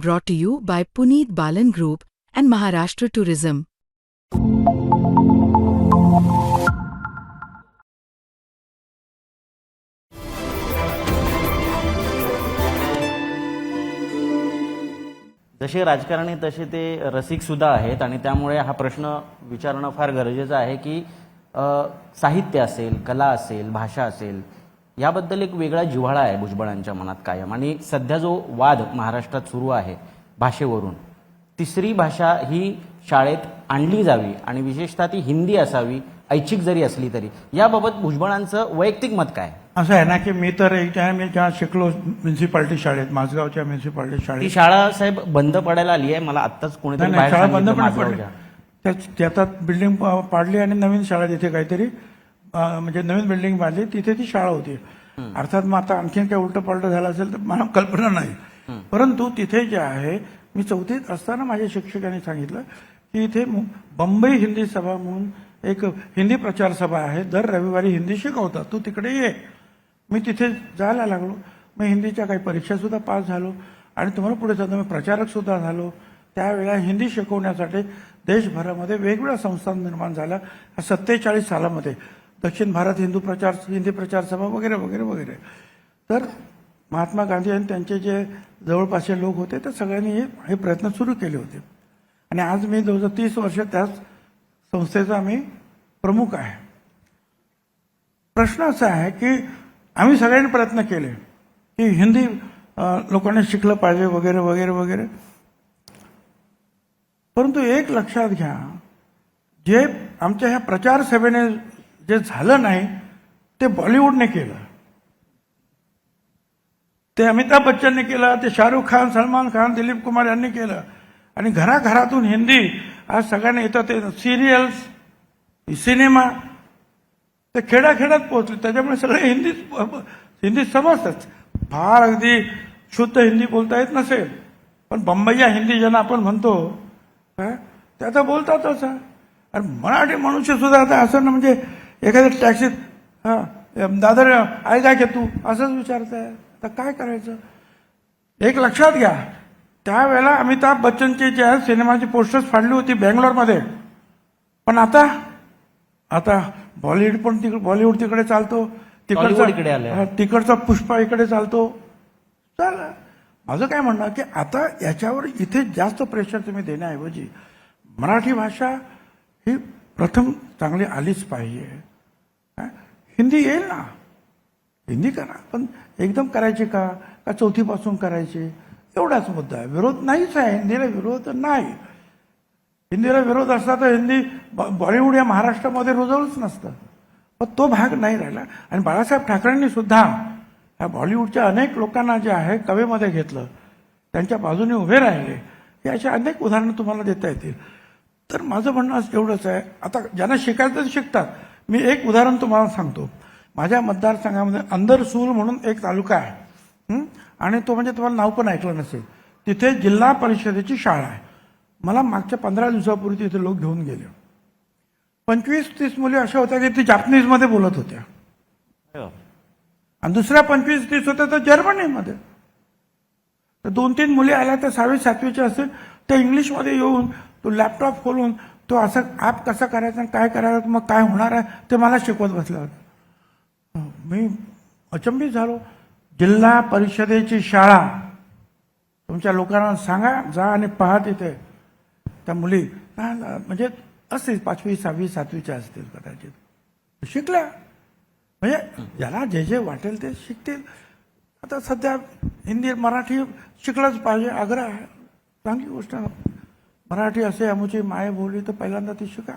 brought to you by Puneet Balan Group and Maharashtra Tourism. जसे राजकारणी तसे ते रसिकसुद्धा आहेत आणि त्यामुळे हा प्रश्न विचारणं फार गरजेचं आहे की साहित्य असेल कला असेल भाषा असेल याबद्दल एक वेगळा जिव्हाळा आहे भुजबळांच्या मनात कायम. आणि सध्या जो वाद महाराष्ट्रात सुरू आहे भाषेवरून तिसरी भाषा ही शाळेत आणली जावी आणि विशेषतः ती हिंदी असावी ऐच्छिक जरी असली तरी. याबाबत भुजबळांचं वैयक्तिक मत काय? असं आहे ना की मी तर एक मी जेव्हा शिकलो म्युन्सिपाल्टी शाळेत माझगावच्या म्युन्सिपाल्टी ती शाळेत शाळा साहेब बंद पडायला आली आहे. मला आत्ताच कोणीतरी शाळा बंद ते आता बिल्डिंग पाडली आणि नवीन शाळा तिथे काहीतरी म्हणजे नवीन बिल्डिंग बांधली तिथे ती शाळा होती. अर्थात मग आता आणखीन काय उलट पालट झालं असेल तर मला कल्पना नाही. परंतु तिथे जे आहे मी चौथीत असताना माझ्या शिक्षकांनी सांगितलं की इथे बंबई हिंदी सभा म्हणून एक हिंदी प्रचार सभा आहे. दर रविवारी हिंदी शिकवतात. तू तिकडे ये. मी तिथे जायला लागलो. मी हिंदीच्या काही परीक्षा सुद्धा पास झालो. आणि तुम्हाला पुढे जातो मी प्रचारक सुद्धा झालो. त्यावेळेला हिंदी शिकवण्यासाठी देशभरामध्ये वेगवेगळ्या संस्था निर्माण झाल्या. सत्तेचाळीस सालामध्ये. दक्षिण भारत हिंदू प्रचार हिंदी प्रचार सभा वगैरे वगैरे वगैरे. तर महात्मा गांधी आणि त्यांचे जे जवळपासचे लोक होते त्या सगळ्यांनी हे प्रयत्न सुरू केले होते. आणि आज मी जवळजवळ तीस वर्ष त्याच संस्थेचा मी प्रमुख आहे. प्रश्न असा आहे की आम्ही सगळ्यांनी प्रयत्न केले की हिंदी लोकांनी शिकलं पाहिजे वगैरे वगैरे वगैरे. परंतु एक लक्षात घ्या जे आमच्या ह्या प्रचार सभेने जे झालं नाही ते बॉलिवूडने केलं. ते अमिताभ बच्चनने केलं ते शाहरुख खान सलमान खान दिलीप कुमार यांनी केलं. आणि घराघरातून हिंदी आज सगळ्यांना येतं ते सिरियल्स सिनेमा ते खेड्याखेड्यात पोहोचले. त्याच्यामुळे सगळे हिंदीच हिंदी समजतात फार अगदी शुद्ध हिंदी बोलता येत नसेल. पण बंबईया हिंदी ज्यांना आपण म्हणतो काय, ते आता असं आणि मराठी मनुष्य सुद्धा आता असं ना म्हणजे एखाद्या टॅक्सीत हा दादर आहे काय की तू असंच विचारताय. आता काय करायचं? एक लक्षात घ्या. त्यावेळेला अमिताभ बच्चनची ज्या सिनेमाची पोस्टर्स फाडली होती बँगलोरमध्ये. पण आता आता बॉलिवूड पण तिकडे बॉलिवूड तिकडे चालतो. हा, तिकडचा पुष्पा इकडे चालतो. चल. माझं काय म्हणणं की आता याच्यावर इथे जास्त प्रेशर तुम्ही देण्याऐवजी मराठी भाषा ही प्रथम चांगली आलीच पाहिजे. हिंदी येईल ना? हिंदी करा. पण एकदम करायची का? का चौथीपासून करायची? एवढाच मुद्दा आहे. विरोध नाहीच आहे. हिंदीला विरोध नाही. हिंदीला विरोध असला तर हिंदी बॉलिवूड या महाराष्ट्रामध्ये रुजवलंच नसतं. पण तो भाग नाही राहिला. आणि बाळासाहेब ठाकरेंनी सुद्धा ह्या बॉलिवूडच्या अनेक लोकांना जे आहे कवेमध्ये घेतलं त्यांच्या बाजूने उभे राहिले. हे अशी अनेक उदाहरणं तुम्हाला देता येतील. तर माझं म्हणणं असं एवढंच आहे. आता ज्यांना शिकायचं ते शिकतात. मी एक उदाहरण तुम्हाला सांगतो. माझ्या मतदारसंघामध्ये अंदरसूल म्हणून एक तालुका आहे. आणि तो म्हणजे तुम्हाला नाव पण ऐकलं नसेल. तिथे जिल्हा परिषदेची शाळा आहे. मला मागच्या पंधरा दिवसापूर्वी तिथे लोक घेऊन गेले. पंचवीस तीस मुली अशा होत्या की ती जापनीजमध्ये बोलत होत्या. आणि दुसऱ्या पंचवीस तीस होत्या तर जर्मनीमध्ये. तर दोन तीन मुली आल्या त्या सहावी सातवीच्या असतील. त्या इंग्लिशमध्ये येऊन तो लॅपटॉप खोलून तो असं ॲप कसं करायचं आणि काय करायचं मग काय होणार आहे ते मला शिकवत बसल्या होतं. मी अचंबित झालो. जिल्हा परिषदेची शाळा. तुमच्या लोकांना सांगा जा आणि पहा तिथे. त्या मुली म्हणजे असतील पाचवी सहावी सातवीच्या असतील कदाचित. शिकल्या. म्हणजे ज्याला जे जे वाटेल ते शिकतील. आता सध्या हिंदी मराठी शिकलंच पाहिजे. आग्रह आहे. चांगली गोष्ट आहे. मराठी असे आमची मायबोली तर पहिल्यांदा ती शिका.